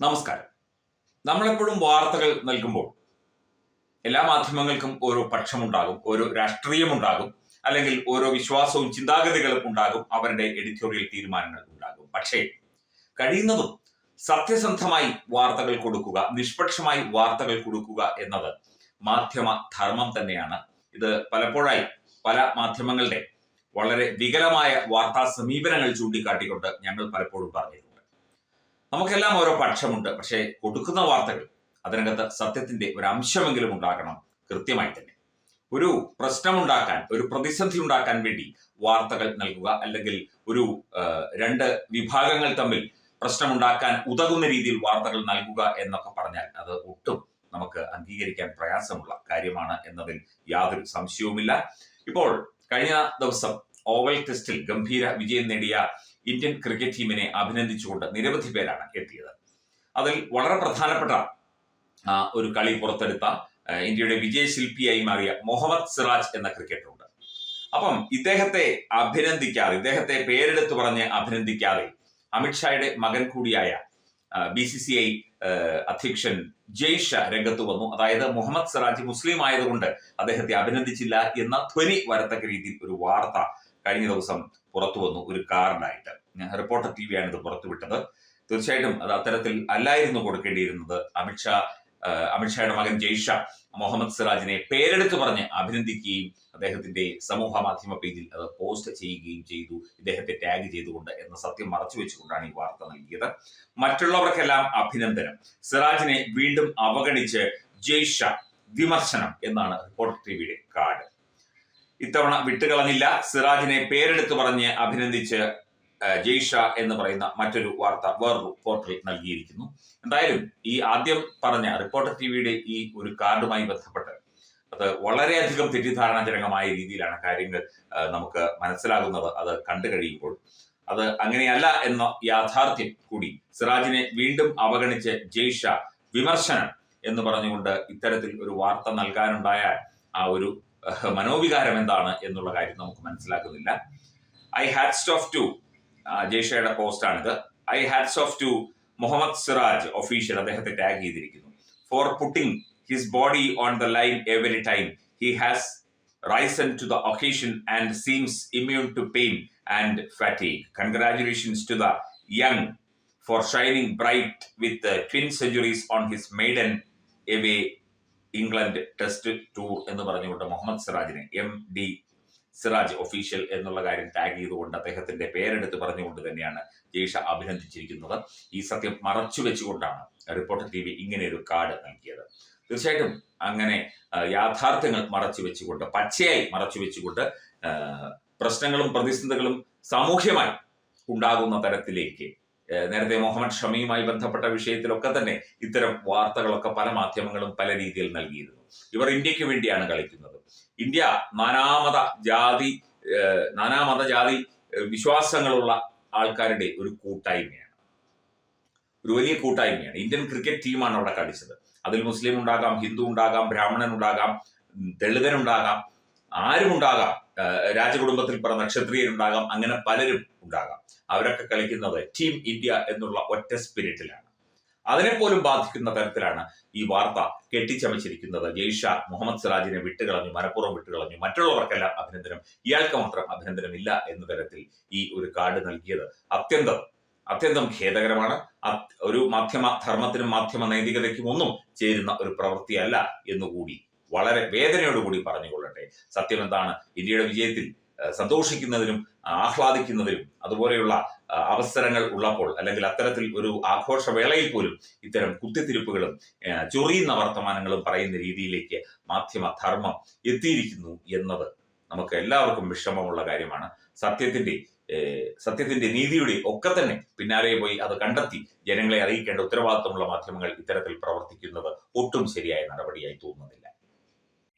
നമസ്കാരം. നമ്മളെപ്പോഴും വാർത്തകൾ നൽകുമ്പോൾ എല്ലാ മാധ്യമങ്ങൾക്കും ഓരോ പക്ഷമുണ്ടാകും ഓരോ രാഷ്ട്രീയമുണ്ടാകും അല്ലെങ്കിൽ ഓരോ വിശ്വാസവും ചിന്താഗതികളും ഉണ്ടാകും അവരുടെ എഡിറ്റോറിയൽ തീരുമാനങ്ങൾ ഉണ്ടാകും. പക്ഷേ കഴിയുന്നതും സത്യസന്ധമായി വാർത്തകൾ കൊടുക്കുക നിഷ്പക്ഷമായി വാർത്തകൾ കൊടുക്കുക എന്നത് മാധ്യമ ധർമ്മം തന്നെയാണ്. ഇത് പലപ്പോഴായി പല മാധ്യമങ്ങളുടെ വളരെ വികലമായ വാർത്താ സമീപനങ്ങൾ ചൂണ്ടിക്കാട്ടിക്കൊണ്ട് ഞങ്ങൾ പലപ്പോഴും പറഞ്ഞിട്ടുണ്ട് നമുക്കെല്ലാം ഓരോ പക്ഷമുണ്ട്. പക്ഷേ കൊടുക്കുന്ന വാർത്തകൾ അതിനകത്ത് സത്യത്തിന്റെ ഒരു അംശമെങ്കിലും ഉണ്ടാകണം. കൃത്യമായി തന്നെ. ഒരു പ്രശ്നമുണ്ടാക്കാൻ ഒരു പ്രതിസന്ധി ഉണ്ടാക്കാൻ വേണ്ടി വാർത്തകൾ നൽകുക അല്ലെങ്കിൽ ഒരു രണ്ട് വിഭാഗങ്ങൾ തമ്മിൽ പ്രശ്നമുണ്ടാക്കാൻ ഉതകുന്ന രീതിയിൽ വാർത്തകൾ നൽകുക എന്നൊക്കെ പറഞ്ഞാൽ അത് ഒട്ടും നമുക്ക് അംഗീകരിക്കാൻ പ്രയാസമുള്ള കാര്യമാണ് എന്നതിൽ യാതൊരു സംശയവുമില്ല. ഇപ്പോൾ കഴിഞ്ഞ ദിവസം ഓവൽ ടെസ്റ്റിൽ ഗംഭീര വിജയം നേടിയ ഇന്ത്യൻ ക്രിക്കറ്റ് ടീമിനെ അഭിനന്ദിച്ചുകൊണ്ട് നിരവധി പേരാണ് എത്തിയത്. അതിൽ വളരെ പ്രധാനപ്പെട്ട ഒരു കളി പുറത്തെടുത്ത ഇന്ത്യയുടെ വിജയശില്പിയായി മാറിയ മുഹമ്മദ് സിറാജ് എന്ന ക്രിക്കറ്ററുണ്ട്. അപ്പം ഇദ്ദേഹത്തെ അഭിനന്ദിക്കാതെ ഇദ്ദേഹത്തെ പേരെടുത്ത് പറഞ്ഞ് അഭിനന്ദിക്കാതെ അമിത്ഷായുടെ മകൻ കൂടിയായ ബി സി സി ഐ അധ്യക്ഷൻ ജയ്ഷ രംഗത്ത് വന്നു. അതായത് മുഹമ്മദ് സിറാജ് മുസ്ലിം ആയതുകൊണ്ട് അദ്ദേഹത്തെ അഭിനന്ദിച്ചില്ല എന്ന ധ്വനി വരത്തക്ക രീതിയിൽ ഒരു വാർത്ത കഴിഞ്ഞ ദിവസം പുറത്തു വന്നു ഒരു കാർഡായിട്ട് റിപ്പോർട്ടർ ടി വിയാണ് ഇത് പുറത്തുവിട്ടത് തീർച്ചയായിട്ടും അത് അത്തരത്തിൽ അല്ലായിരുന്നു കൊടുക്കേണ്ടിയിരുന്നത്. അമിത്ഷാ അമിത്ഷായുടെ മകൻ ജയ്ഷാ മുഹമ്മദ് സിറാജിനെ പേരെടുത്ത് പറഞ്ഞ് അഭിനന്ദിക്കുകയും അദ്ദേഹത്തിന്റെ സമൂഹ മാധ്യമ പേജിൽ അത് പോസ്റ്റ് ചെയ്യുകയും ചെയ്തു ഇദ്ദേഹത്തെ ടാഗ് ചെയ്തുകൊണ്ട് എന്ന സത്യം മറച്ചു വെച്ചുകൊണ്ടാണ് ഈ വാർത്ത നൽകിയത്. മറ്റുള്ളവർക്കെല്ലാം അഭിനന്ദനം. സിറാജിനെ വീണ്ടും അവഗണിച്ച് ജയ്ഷ വിമർശനം എന്നാണ് റിപ്പോർട്ടർ ടിവിയുടെ കാർഡ്. ഇത്തവണ വിട്ടുകളഞ്ഞില്ല. സിറാജിനെ പേരെടുത്ത് പറഞ്ഞ് അഭിനന്ദിച്ച് ജയ്ഷ എന്ന് പറയുന്ന മറ്റൊരു വാർത്ത വേറൊരു പോർട്ടൽ നൽകിയിരിക്കുന്നു. എന്തായാലും ഈ ആദ്യം പറഞ്ഞ റിപ്പോർട്ടർ ടിവിയുടെ ഈ ഒരു കാർഡുമായി ബന്ധപ്പെട്ട് അത് വളരെയധികം തെറ്റിദ്ധാരണാജനകമായ രീതിയിലാണ് കാര്യങ്ങൾ നമുക്ക് മനസ്സിലാകുന്നത്. അത് കണ്ടു കഴിയുമ്പോൾ അത് അങ്ങനെയല്ല എന്ന യാഥാർത്ഥ്യം കൂടി സിറാജിനെ വീണ്ടും അവഗണിച്ച് ജയ്ഷ വിമർശനം എന്ന് പറഞ്ഞുകൊണ്ട് ഇത്തരത്തിൽ ഒരു വാർത്ത നൽകാനുണ്ടായ ആ ഒരു മനോവികാരം എന്താണ് എന്നുള്ള കാര്യം നമുക്ക് മനസ്സിലാക്കുന്നില്ല. ഐ ഹാറ്റ്സ് ഓഫ് ടു ജയ്ഷയുടെ പോസ്റ്റാണിത്. I hats off to Mohammed Siraj official അദ്ദേഹത്തെ ടാഗ് ചെയ്തിരിക്കുന്നു. For putting his body on the line every time he has risen to the occasion and seems immune to pain and fatigue congratulations to the young for shining bright with twin centuries on his maiden away England test tour എന്ന് പറഞ്ഞുകൊണ്ട് മുഹമ്മദ് സിറാജിനെ M D Siraj official എന്നുള്ള കാര്യം tag ചെയ്തുകൊണ്ട് അദ്ദേഹത്തിന്റെ പേരെടുത്ത് പറഞ്ഞുകൊണ്ട് തന്നെയാണ് ജയ്ഷ അഭിനന്ദിച്ചിരിക്കുന്നത്. ഈ സത്യം മറച്ചു വെച്ചുകൊണ്ടാണ് റിപ്പോർട്ടർ ടി വി ഇങ്ങനെ ഒരു കാർഡ് നൽകിയത്. തീർച്ചയായിട്ടും അങ്ങനെ യാഥാർത്ഥ്യങ്ങൾ മറച്ചു വെച്ചുകൊണ്ട് പച്ചയായി മറച്ചു വെച്ചുകൊണ്ട് പ്രശ്നങ്ങളും പ്രതിസന്ധികളും സാമൂഹ്യമായി ഉണ്ടാകുന്ന തരത്തിലേക്ക് നേരത്തെ മുഹമ്മദ് ഷമിയുമായി ബന്ധപ്പെട്ട വിഷയത്തിലൊക്കെ തന്നെ ഇത്തരം വാർത്തകളൊക്കെ പല മാധ്യമങ്ങളും പല രീതിയിൽ നൽകിയിരുന്നു. ഇവർ ഇന്ത്യയ്ക്ക് വേണ്ടിയാണ് കളിക്കുന്നത്. ഇന്ത്യ നാനാമത ജാതി നാനാമത ജാതി വിശ്വാസങ്ങളുള്ള ആൾക്കാരുടെ ഒരു കൂട്ടായ്മയാണ്. ഒരു വലിയ കൂട്ടായ്മയാണ്. ഇന്ത്യൻ ക്രിക്കറ്റ് ടീമാണ് അവിടെ കളിച്ചത്. അതിൽ മുസ്ലിം ഉണ്ടാകാം ഹിന്ദു ഉണ്ടാകാം ബ്രാഹ്മണൻ ഉണ്ടാകാം ഉം, ദളിതൻ ഉണ്ടാകാം ആരും ഉണ്ടാകാം രാജകുടുംബത്തിൽ പറഞ്ഞ ക്ഷത്രിയരുണ്ടാകാം അങ്ങനെ പലരും ഉണ്ടാകാം. അവരൊക്കെ കളിക്കുന്നത് ടീം ഇന്ത്യ എന്നുള്ള ഒറ്റ സ്പിരിറ്റിലാണ് അതിനെപ്പോലും ബാധിക്കുന്ന തരത്തിലാണ് ഈ വാർത്ത കെട്ടിച്ചമച്ചിരിക്കുന്നത്. ജയ്ഷ മുഹമ്മദ് സിറാജിനെ വിട്ടുകളഞ്ഞു മനഃപൂർവം വിട്ടുകളഞ്ഞു. മറ്റുള്ളവർക്കെല്ലാം അഭിനന്ദനം. ഇയാൾക്ക് മാത്രം അഭിനന്ദനമില്ല എന്ന തരത്തിൽ ഈ ഒരു കാർഡ് നൽകിയത് അത്യന്തം അത്യന്തം ഖേദകരമാണ്. ഒരു മാധ്യമ ധർമ്മത്തിനും മാധ്യമ നൈതികതയ്ക്കും ഒന്നും ചേരുന്ന ഒരു പ്രവൃത്തിയല്ല എന്നുകൂടി വളരെ വേദനയോടുകൂടി പറഞ്ഞുകൊള്ളട്ടെ. സത്യം എന്താണ് ഇന്ത്യയുടെ വിജയത്തിൽ സന്തോഷിക്കുന്നതിനും ആഹ്ലാദിക്കുന്നതിനും അതുപോലെയുള്ള അവസരങ്ങൾ ഉള്ളപ്പോൾ അല്ലെങ്കിൽ അത്തരത്തിൽ ഒരു ആഘോഷവേളയിൽ പോലും ഇത്തരം കുത്തിത്തിരിപ്പുകളും ചൊറിയുന്ന വർത്തമാനങ്ങളും പറയുന്ന രീതിയിലേക്ക് മാധ്യമധർമ്മം എത്തിയിരിക്കുന്നു എന്നത് നമുക്ക് എല്ലാവർക്കും വിഷമമുള്ള കാര്യമാണ്. സത്യത്തിന്റെ സത്യത്തിന്റെ നീതിയുടെ ഒക്കെ തന്നെ പിന്നാലെ പോയി അത് കണ്ടെത്തി ജനങ്ങളെ അറിയിക്കേണ്ട ഉത്തരവാദിത്തമുള്ള മാധ്യമങ്ങൾ ഇത്തരത്തിൽ പ്രവർത്തിക്കുന്നത് ഒട്ടും ശരിയായ നടപടിയായി തോന്നുന്നില്ല.